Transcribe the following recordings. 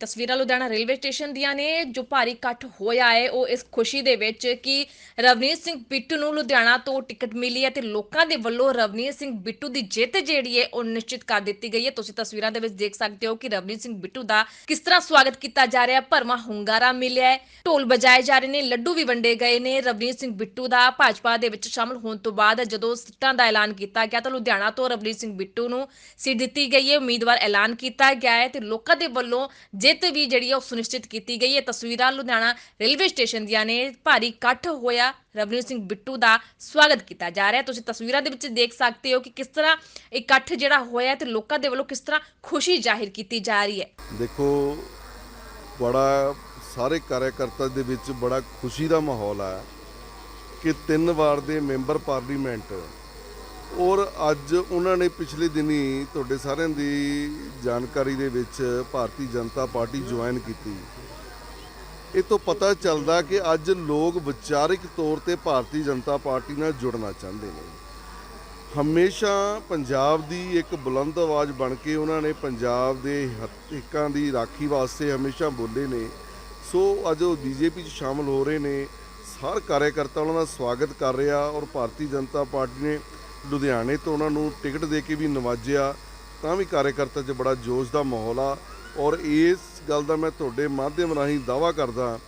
ਤਸਵੀਰਾਂ Ludhiana railway station ਦੀਆਂ ਨੇ, ਜੋ ਭਾਰੀ ਇਕੱਠ ਹੋਇਆ ਹੈ, ਉਹ ਇਸ ਖੁਸ਼ੀ ਦੇ ਵਿੱਚ ਕਿ ਰਵਨੀਤ ਸਿੰਘ ਬਿੱਟੂ ਨੂੰ ਲੁਧਿਆਣਾ ਤੋਂ ਟਿਕਟ ਮਿਲੀ ਹੈ ਤੇ ਲੋਕਾਂ ਦੇ ਵੱਲੋਂ ਰਵਨੀਤ ਸਿੰਘ ਬਿੱਟੂ ਦੀ ਜਿੱਤ ਜਿਹੜੀ ਹੈ, ਉਹ ਨਿਸ਼ਚਿਤ ਕਰ ਦਿੱਤੀ ਗਈ ਹੈ। ਤੁਸੀਂ ਤਸਵੀਰਾਂ ਦੇ ਵਿੱਚ ਦੇਖ ਸਕਦੇ ਹੋ ਕਿ ਰਵਨੀਤ ਸਿੰਘ ਬਿੱਟੂ ਦਾ ਕਿਸ ਤਰ੍ਹਾਂ ਸਵਾਗਤ ਕੀਤਾ ਜਾ ਰਿਹਾ ਹੈ। ਭਰਮਾ ਹੁੰਗਾਰਾ ਮਿਲਿਆ ਹੈ, ਢੋਲ ਵਜਾਏ ਜਾ ਰਹੇ ਨੇ, ਲੱਡੂ ਵੀ ਵੰਡੇ ਗਏ ਨੇ। ਰਵਨੀਤ ਸਿੰਘ ਬਿੱਟੂ ਦਾ ਭਾਜਪਾ ਦੇ ਵਿੱਚ ਸ਼ਾਮਲ ਹੋਣ ਤੋਂ ਬਾਅਦ ਜਦੋਂ ਸੀਟਾਂ ਦਾ ਐਲਾਨ ਕੀਤਾ ਗਿਆ ਤਾਂ ਲੁਧਿਆਣਾ ਤੋਂ ਰਵਨੀਤ ਸਿੰਘ ਬਿੱਟੂ ਨੂੰ ਸੀਟ ਦਿੱਤੀ ਗਈ ਹੈ। ਉਮੀਦਵਾਰ ਐਲਾਨ ਕੀਤਾ ਗਿਆ ਹੈ ਤੇ ਲੋਕਾਂ ਦੇ ਵੱਲੋਂ ਜਿੱਤ ਵੀ ਜਿਹੜੀ ਹੈ ਉਹ ਸੁਨਿਸ਼ਚਿਤ ਕੀਤੀ ਗਈ ਹੈ। ਤਸਵੀਰਾਂ ਲੁਧਿਆਣਾ ਰੇਲਵੇ ਸਟੇਸ਼ਨ ਦੀਆਂ ਨੇ। ਭਾਰੀ ਇਕੱਠ ਹੋਇਆ। ਰਵਨੀਤ ਸਿੰਘ ਬਿੱਟੂ ਦਾ ਸਵਾਗਤ ਕੀਤਾ ਜਾ ਰਿਹਾ। ਤੁਸੀਂ ਤਸਵੀਰਾਂ ਦੇ ਵਿੱਚ ਦੇਖ ਸਕਦੇ ਹੋ ਕਿ ਕਿਸ ਤਰ੍ਹਾਂ ਇਕੱਠ ਜਿਹੜਾ ਹੋਇਆ ਤੇ ਲੋਕਾਂ ਦੇ ਵੱਲੋਂ ਕਿਸ ਤਰ੍ਹਾਂ ਖੁਸ਼ੀ ਜ਼ਾਹਿਰ ਕੀਤੀ ਜਾ ਰਹੀ ਹੈ। ਦੇਖੋ, ਬੜਾ ਸਾਰੇ ਕਾਰਜਕਰਤਾ ਦੇ ਵਿੱਚ ਬੜਾ ਖੁਸ਼ੀ ਦਾ ਮਾਹੌਲ ਹੈ ਕਿ ਤਿੰਨ ਵਾਰ ਦੇ ਮੈਂਬਰ ਪਾਰਲੀਮੈਂਟ ਔਰ ਅੱਜ ਉਹਨਾਂ ਨੇ ਪਿਛਲੇ ਦਿਨੀ ਤੁਹਾਡੇ ਸਾਰਿਆਂ ਦੀ ਜਾਣਕਾਰੀ ਦੇ ਵਿੱਚ ਭਾਰਤੀ ਜਨਤਾ ਪਾਰਟੀ ਜੁਆਇਨ ਕੀਤੀ। ਇਹ ਤੋਂ ਪਤਾ ਚੱਲਦਾ ਕਿ ਅੱਜ ਲੋਕ ਵਿਚਾਰਿਕ ਤੌਰ ਤੇ ਭਾਰਤੀ ਜਨਤਾ ਪਾਰਟੀ ਨਾਲ ਜੁੜਨਾ ਚਾਹੁੰਦੇ ਨੇ। ਹਮੇਸ਼ਾ ਪੰਜਾਬ ਦੀ ਇੱਕ ਬੁਲੰਦ ਆਵਾਜ਼ ਬਣ ਕੇ ਉਹਨਾਂ ਨੇ ਪੰਜਾਬ ਦੇ ਹੱਕਾਂ ਦੀ ਰਾਖੀ ਵਾਸਤੇ ਹਮੇਸ਼ਾ ਬੋਲੇ ਨੇ। ਸੋ ਅੱਜ ਉਹ ਬੀਜੇਪੀ 'ਚ ਸ਼ਾਮਲ ਹੋ ਰਹੇ ਨੇ। ਹਰ ਕਾਰਜਕਰਤਾ ਉਹਨਾਂ ਦਾ ਸਵਾਗਤ ਕਰ ਰਿਹਾ ਔਰ ਭਾਰਤੀ ਜਨਤਾ ਪਾਰਟੀ ਨੇ ਲੁਧਿਆਣੇ ਤੋਂ ਉਹਨਾਂ ਨੂੰ ਟਿਕਟ ਦੇ ਕੇ ਵੀ ਨਵਾਜਿਆ ਤਾਂ ਵੀ ਕਾਰਜਕਰਤਾ 'ਚ ਬੜਾ ਜੋਸ਼ ਦਾ ਮਾਹੌਲ ਆ। ਔਰ ਇਸ ਗੱਲ ਦਾ ਮੈਂ ਤੁਹਾਡੇ ਮਾਧਿਅਮ ਰਾਹੀਂ ਦਾਵਾ ਕਰਦਾ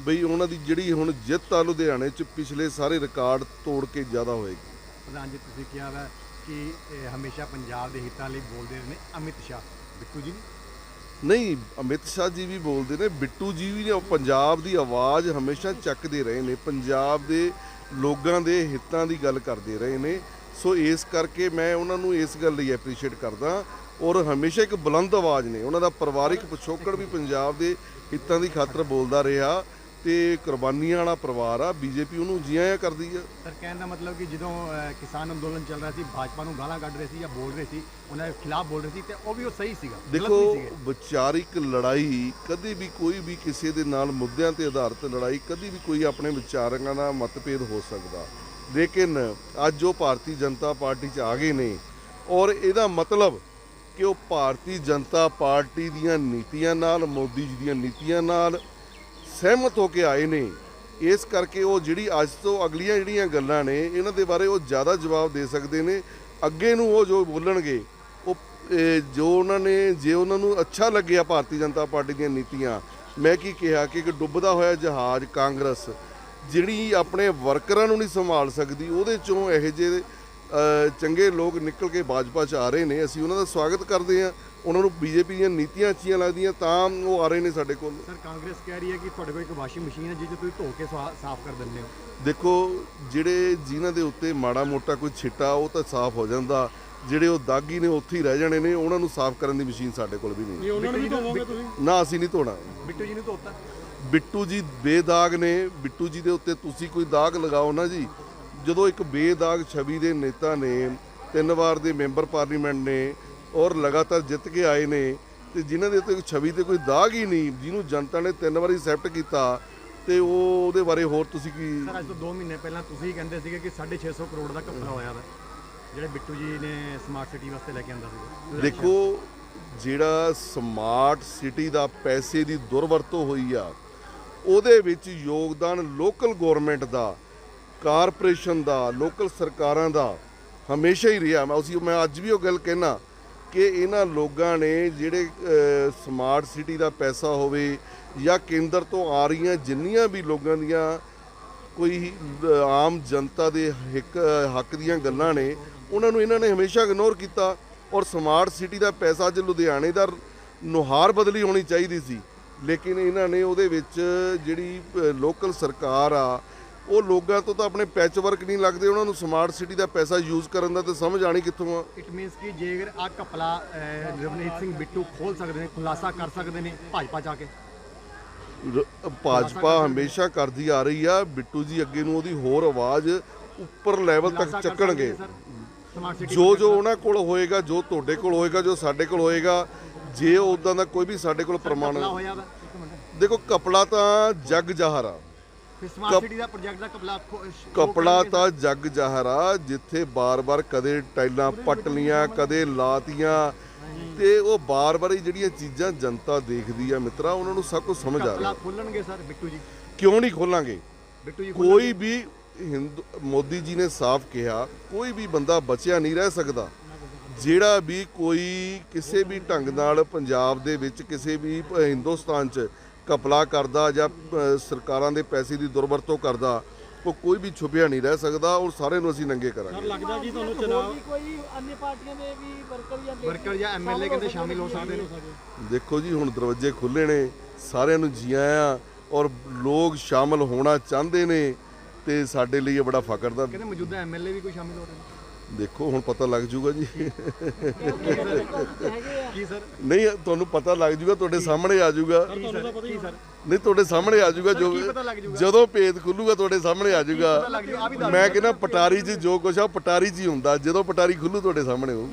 ਬਈ ਉਹਨਾਂ ਦੀ ਜਿਹੜੀ ਹੁਣ ਜਿੱਤ ਆ ਲੁਧਿਆਣੇ 'ਚ ਪਿਛਲੇ ਸਾਰੇ ਰਿਕਾਰਡ ਤੋੜ ਕੇ ਜ਼ਿਆਦਾ ਹੋਏਗੀ। ਪ੍ਰਧਾਨ ਜੀ ਤੁਸੀਂ ਕਿਹਾ ਵਾ ਕਿ ਹਮੇਸ਼ਾ ਪੰਜਾਬ ਦੇ ਹਿੱਤਾਂ ਲਈ ਬੋਲਦੇ ਰਹੇ ਨੇ। ਅਮਿਤ ਸ਼ਾਹ ਬਿੱਟੂ ਜੀ ਨਹੀਂ ਅਮਿਤ ਸ਼ਾਹ ਜੀ ਵੀ ਬੋਲਦੇ ਨੇ ਬਿੱਟੂ ਜੀ ਵੀ ਨੇ। ਪੰਜਾਬ ਦੀ ਆਵਾਜ਼ ਹਮੇਸ਼ਾ ਚੱਕਦੇ ਰਹੇ ਨੇ ਪੰਜਾਬ ਦੇ ਲੋਕਾਂ ਦੇ ਹਿੱਤਾਂ ਦੀ ਗੱਲ ਕਰਦੇ ਰਹੇ ਨੇ। ਸੋ ਇਸ ਕਰਕੇ ਮੈਂ ਉਹਨਾਂ ਨੂੰ ਇਸ ਗੱਲ ਲਈ ਐਪਰੀਸ਼ੀਏਟ ਕਰਦਾ ਔਰ ਹਮੇਸ਼ਾ ਇੱਕ ਬੁਲੰਦ ਆਵਾਜ਼ ਨੇ। ਉਹਨਾਂ ਦਾ ਪਰਿਵਾਰਿਕ ਪਿਛੋਕੜ ਵੀ ਪੰਜਾਬ ਦੇ ਹਿੱਤਾਂ ਦੀ ਖਾਤਰ ਬੋਲਦਾ ਰਿਹਾ ਤੇ ਕੁਰਬਾਨੀਆਂ ਵਾਲਾ ਪਰਿਵਾਰ ਆ ਬੀਜੇਪੀ ਉਹਨੂੰ ਜੀ ਆਇਆਂ ਕਰਦੀ ਆ? ਸਰ ਕਹਿਣ ਦਾ ਮਤਲਬ ਕਿ ਜਦੋਂ ਕਿਸਾਨ ਅੰਦੋਲਨ ਚੱਲ ਰਿਹਾ ਸੀ ਭਾਜਪਾ ਨੂੰ ਗਾਲਾਂ ਕੱਢ ਰਹੇ ਸੀ ਜਾਂ ਬੋਲ ਰਹੇ ਸੀ ਉਹਨਾਂ ਦੇ ਖਿਲਾਫ ਬੋਲ ਰਹੇ ਸੀ ਤੇ ਉਹ ਵੀ ਉਹ ਸਹੀ ਸੀਗਾ ਦੇਖੋ। ਵਿਚਾਰਿਕ ਲੜਾਈ ਕਦੇ ਵੀ ਕੋਈ ਵੀ ਕਿਸੇ ਦੇ ਨਾਲ ਮੁੱਦਿਆਂ ਤੇ ਆਧਾਰਿਤ ਲੜਾਈ ਕਦੀ ਵੀ ਕੋਈ ਆਪਣੇ ਵਿਚਾਰਾਂ ਦਾ ਮਤਭੇਦ ਹੋ ਸਕਦਾ। ਲੇਕਿਨ ਅੱਜ ਉਹ ਭਾਰਤੀ ਜਨਤਾ ਪਾਰਟੀ 'ਚ ਆ ਗਏ ਨੇ ਔਰ ਇਹਦਾ ਮਤਲਬ ਕਿ ਉਹ ਭਾਰਤੀ ਜਨਤਾ ਪਾਰਟੀ ਦੀਆਂ ਨੀਤੀਆਂ ਨਾਲ, ਮੋਦੀ ਜੀ ਦੀਆਂ ਨੀਤੀਆਂ ਨਾਲ ਸਹਿਮਤ ਹੋ ਕੇ ਆਏ ਨੇ। ਇਸ ਕਰਕੇ ਉਹ ਜਿਹੜੀ ਅੱਜ ਤੋਂ ਅਗਲੀਆਂ ਜਿਹੜੀਆਂ ਗੱਲਾਂ ਨੇ, ਇਹਨਾਂ ਦੇ ਬਾਰੇ ਉਹ ਜ਼ਿਆਦਾ ਜਵਾਬ ਦੇ ਸਕਦੇ ਨੇ। ਅੱਗੇ ਨੂੰ ਉਹ ਜੋ ਬੋਲਣਗੇ, ਉਹ ਜੋ ਉਹਨਾਂ ਨੇ, ਜੇ ਉਹਨਾਂ ਨੂੰ ਅੱਛਾ ਲੱਗਿਆ ਭਾਰਤੀ ਜਨਤਾ ਪਾਰਟੀ ਦੀਆਂ ਨੀਤੀਆਂ, ਮੈਂ ਕੀ ਕਿਹਾ ਕਿ ਇੱਕ ਡੁੱਬਦਾ ਹੋਇਆ ਜਹਾਜ਼ ਕਾਂਗਰਸ ਜਿਹੜੀ ਆਪਣੇ ਵਰਕਰਾਂ ਨੂੰ ਨਹੀਂ ਸੰਭਾਲ ਸਕਦੀ ਉਹਦੇ ਚੋਂ ਇਹੋ ਜਿਹੇ ਚੰਗੇ ਲੋਕ ਨਿਕਲ ਕੇ ਭਾਜਪਾ 'ਚ ਆ ਰਹੇ ਨੇ। ਅਸੀਂ ਉਹਨਾਂ ਦਾ ਸਵਾਗਤ ਕਰਦੇ ਹਾਂ। ਉਹਨਾਂ ਨੂੰ ਬੀਜੇਪੀ ਦੀਆਂ ਨੀਤੀਆਂ ਅੱਛੀਆਂ ਲੱਗਦੀਆਂ ਤਾਂ ਉਹ ਆ ਰਹੇ ਨੇ ਸਾਡੇ ਕੋਲ। ਸਰ ਕਾਂਗਰਸ ਕਹਿ ਰਹੀ ਹੈ ਕਿ ਤੁਹਾਡੇ ਕੋਲ ਇੱਕ ਵਾਸ਼ਿੰਗ ਮਸ਼ੀਨ ਹੈ 'ਚ ਤੁਸੀਂ ਧੋ ਕੇ ਸਾਫ਼ ਕਰ ਦਿੰਦੇ ਹੋ। ਦੇਖੋ ਜਿਹੜੇ ਜਿਨ੍ਹਾਂ ਦੇ ਉੱਤੇ ਮਾੜਾ ਮੋਟਾ ਕੋਈ ਛਿੱਟਾ ਉਹ ਤਾਂ ਸਾਫ਼ ਹੋ ਜਾਂਦਾ। ਜਿਹੜੇ ਉਹ ਦਾਗੀ ਨੇ ਉੱਥੇ ਹੀ ਰਹਿ ਜਾਣੇ ਨੇ। ਉਹਨਾਂ ਨੂੰ ਸਾਫ਼ ਕਰਨ ਦੀ ਮਸ਼ੀਨ ਸਾਡੇ ਕੋਲ ਵੀ ਨਹੀਂ ਉਹਨਾਂ ਨੂੰ ਵੀ ਧੋਵੋਗੇ ਤੁਸੀਂ? ਨਾ ਅਸੀਂ ਨਹੀਂ ਧੋਣਾ। ਬਿੱਟੂ ਜੀ ਨੂੰ ਧੋਤਾ। ਬਿੱਟੂ ਜੀ ਬੇਦਾਗ ਨੇ ਬਿੱਟੂ ਜੀ ਦੇ ਉੱਤੇ ਤੁਸੀਂ ਕੋਈ ਦਾਗ ਲਗਾਓ ਨਾ ਜੀ। ਜਦੋਂ ਇੱਕ ਬੇਦਾਗ ਛਵੀ ਦੇ ਨੇਤਾ ਨੇ ਤਿੰਨ ਵਾਰ ਦੇ ਮੈਂਬਰ ਪਾਰਲੀਮੈਂਟ ਨੇ ਔਰ ਲਗਾਤਾਰ ਜਿੱਤ ਕੇ ਆਏ ਨੇ ਤੇ ਜਿਨ੍ਹਾਂ ਦੇ ਉੱਤੇ ਛਵੀ ਤੇ ਕੋਈ ਦਾਗ ਹੀ ਨਹੀਂ ਜਿਹਨੂੰ ਜਨਤਾ ਨੇ ਤਿੰਨ ਵਾਰੀ ਐਕਸੈਪਟ ਕੀਤਾ ਤੇ ਉਹ ਉਹਦੇ ਬਾਰੇ ਹੋਰ ਤੁਸੀਂ ਕੀ ਸਰ ਅੱਜ ਤੋਂ 2 ਮਹੀਨੇ ਪਹਿਲਾਂ ਤੁਸੀਂ ਕਹਿੰਦੇ ਸੀਗੇ ਕਿ 650 ਕਰੋੜ ਦਾ ਘਪਲਾ ਹੋਇਆ ਵਾ ਜਿਹੜੇ ਬਿੱਟੂ ਜੀ ਨੇ ਸਮਾਰਟ ਸਿਟੀ ਵਾਸਤੇ ਲੈ ਕੇ ਆਂਦਾ ਸੀਗਾ। ਦੇਖੋ ਜਿਹੜਾ ਸਮਾਰਟ ਸਿਟੀ ਦਾ ਪੈਸੇ ਦੀ ਦੁਰਵਰਤੋਂ ਹੋਈ ਆ ਉਹਦੇ ਵਿੱਚ ਯੋਗਦਾਨ ਲੋਕਲ ਗਵਰਨਮੈਂਟ ਦਾ ਕਾਰਪੋਰੇਸ਼ਨ ਦਾ ਲੋਕਲ ਸਰਕਾਰਾਂ ਦਾ ਹਮੇਸ਼ਾ ਹੀ ਰਿਹਾ। ਮੈਂ ਉਸੇ ਮੈਂ ਅੱਜ ਵੀ ਉਹ ਗੱਲ ਕਹਿਣਾ ਕਿ ਇਹਨਾਂ ਲੋਕਾਂ ਨੇ ਜਿਹੜੇ ਸਮਾਰਟ ਸਿਟੀ ਦਾ ਪੈਸਾ ਹੋਵੇ ਜਾਂ ਕੇਂਦਰ ਤੋਂ ਆ ਰਹੀਆਂ ਜਿੰਨੀਆਂ ਵੀ ਲੋਕਾਂ ਦੀਆਂ ਕੋਈ ਆਮ ਜਨਤਾ ਦੇ ਹਿੱਕ, ਹੱਕ ਦੀਆਂ ਗੱਲਾਂ ਨੇ, ਉਹਨਾਂ ਨੂੰ ਇਹਨਾਂ ਨੇ ਹਮੇਸ਼ਾ ਇਗਨੋਰ ਕੀਤਾ। ਔਰ ਸਮਾਰਟ ਸਿਟੀ ਦਾ ਪੈਸਾ ਅੱਜ ਲੁਧਿਆਣੇ ਦਾ ਨੁਹਾਰ ਬਦਲੀ ਹੋਣੀ ਚਾਹੀਦੀ ਸੀ। ਲੇਕਿਨ ਇਹਨਾਂ ਨੇ ਉਹਦੇ ਵਿੱਚ ਜਿਹੜੀ ਲੋਕਲ ਸਰਕਾਰ ਆ ਉਹ ਲੋਕਾਂ ਤੋਂ ਤਾਂ ਆਪਣੇ ਪੈਚ ਵਰਕ ਨਹੀਂ ਲੱਗਦੇ ਉਹਨਾਂ ਨੂੰ ਸਮਾਰਟ ਸਿਟੀ ਦਾ ਪੈਸਾ ਯੂਜ਼ ਕਰਨ ਦਾ ਤੇ ਸਮਝ ਆਣੀ ਕਿੱਥੋਂ ਆ। ਇਟ ਮੀਨਸ ਕਿ ਜੇਕਰ ਆ ਅਹ, ਰਵਨੀਤ ਸਿੰਘ ਬਿੱਟੂ ਖੋਲ ਸਕਦੇ ਨੇ ਖੁਲਾਸਾ ਕਰ ਸਕਦੇ ਨੇ ਭਾਜਪਾ ਜਾ ਕੇ। ਭਾਜਪਾ ਹਮੇਸ਼ਾ ਕਰਦੀ ਆ ਰਹੀ ਆ ਬਿੱਟੂ ਜੀ ਅੱਗੇ ਨੂੰ ਉਹਦੀ ਹੋਰ ਆਵਾਜ਼ ਉੱਪਰ ਲੈਵਲ ਤੱਕ ਚੱਕਣਗੇ। ਜੋ ਜੋ ਉਹਨਾਂ ਕੋਲ ਹੋਏਗਾ ਜੋ ਤੁਹਾਡੇ ਕੋਲ ਹੋਏਗਾ ਜੋ ਸਾਡੇ ਕੋਲ ਹੋਏਗਾ ਜੇ ਉਦਾਂ ਦਾ ਕੋਈ ਵੀ ਸਾਡੇ ਕੋਲ ਪ੍ਰਮਾਣ ਹੋਇਆ ਵਾ ਇੱਕ ਮਿੰਟ। ਦੇਖੋ ਕਪੜਾ ਤਾਂ ਜੱਗ ਜਾਹਰ। ਆ ਫਿਰ ਸਮਾਰਟ ਸਿਟੀ ਦਾ ਪ੍ਰੋਜੈਕਟ ਦਾ ਘਪਲਾ ਖੋ- ਸ਼- ਉਹ ਕਪੜਾ ਤਾਂ ਜੱਗ ਜਾਹਰ ਆ ਜਿੱਥੇ ਬਾਰ-ਬਾਰ ਕਦੇ ਟਾਈਲਾਂ ਪੱਟ ਲੀਆਂ ਕਦੇ ਲਾਤੀਆਂ ਤੇ ਉਹ ਬਾਰ-ਬਾਰ ਜਿਹੜੀਆਂ ਚੀਜ਼ਾਂ ਜਨਤਾ ਦੇਖਦੀ ਆ ਮਿੱਤਰਾ ਉਹਨਾਂ ਨੂੰ ਸਭ ਕੁਝ ਸਮਝ ਆ ਰਿਹਾ। ਖੋਲਣਗੇ ਸਰ ਬਿੱਟੂ ਜੀ। ਕਿਉਂ ਨਹੀਂ ਖੋਲਾਂਗੇ? ਬਿੱਟੂ ਜੀ ਕੋਈ ਵੀ ਹਿੰਦੂ ਮੋਦੀ ਜੀ ਨੇ ਸਾਫ਼ ਕਿਹਾ ਕੋਈ ਵੀ ਬੰਦਾ ਬਚਿਆ ਨਹੀਂ ਰਹਿ ਸਕਦਾ। ਜਿਹੜਾ ਵੀ ਕੋਈ ਕਿਸੇ ਵੀ ਢੰਗ ਨਾਲ ਪੰਜਾਬ ਦੇ ਵਿੱਚ ਕਿਸੇ ਵੀ ਹਿੰਦੁਸਤਾਨ 'ਚ ਕਪਲਾ ਕਰਦਾ ਜਾਂ ਸਰਕਾਰਾਂ ਦੇ ਪੈਸੇ ਦੀ ਦੁਰਵਰਤੋਂ ਕਰਦਾ ਉਹ ਕੋਈ ਵੀ ਛੁਪਿਆ ਨਹੀਂ ਰਹਿ ਸਕਦਾ ਔਰ ਸਾਰੇ ਨੂੰ ਅਸੀਂ ਨੰਗੇ ਕਰਾਂਗੇ। ਦੇਖੋ ਜੀ ਹੁਣ ਦਰਵਾਜ਼ੇ ਖੁੱਲੇ ਨੇ ਸਾਰਿਆਂ ਨੂੰ ਜੀ ਆਇਆਂ ਔਰ ਲੋਕ ਸ਼ਾਮਲ ਹੋਣਾ ਚਾਹੁੰਦੇ ਨੇ ਤੇ ਸਾਡੇ ਲਈ ਇਹ ਬੜਾ ਫਖਰ ਦਾ ਕਹਿੰਦੇ ਮੌਜੂਦਾ ਐਮਐਲਏ ਵੀ ਕੋਈ ਸ਼ਾਮਿਲ ਹੋ ਰਹੇ? ਨੇ ਦੇਖੋ ਹੁਣ ਪਤਾ ਲੱਗ ਜੂਗਾ ਜੀ। ਕੀ ਸਰ? ਨਹੀਂ ਤੁਹਾਨੂੰ ਪਤਾ ਲੱਗ ਜੂਗਾ ਤੁਹਾਡੇ ਸਾਹਮਣੇ ਆ ਜੂਗਾ। ਨਹੀਂ ਤੁਹਾਡੇ ਸਾਹਮਣੇ ਆ ਜੂਗਾ ਜੋ? ਜਦੋਂ ਭੇਦ ਖੁੱਲੂਗਾ ਤੁਹਾਡੇ ਸਾਹਮਣੇ ਆ ਜੂਗਾ। ਮੈਂ ਕਹਿੰਦਾ ਪਟਾਰੀ 'ਚ ਜੋ ਕੁਛ ਆ ਪਟਾਰੀ 'ਚ ਹੀ ਹੁੰਦਾ। ਜਦੋਂ ਪਟਾਰੀ ਖੁੱਲੂ ਤੁਹਾਡੇ ਸਾਹਮਣੇ ਹੋਊ।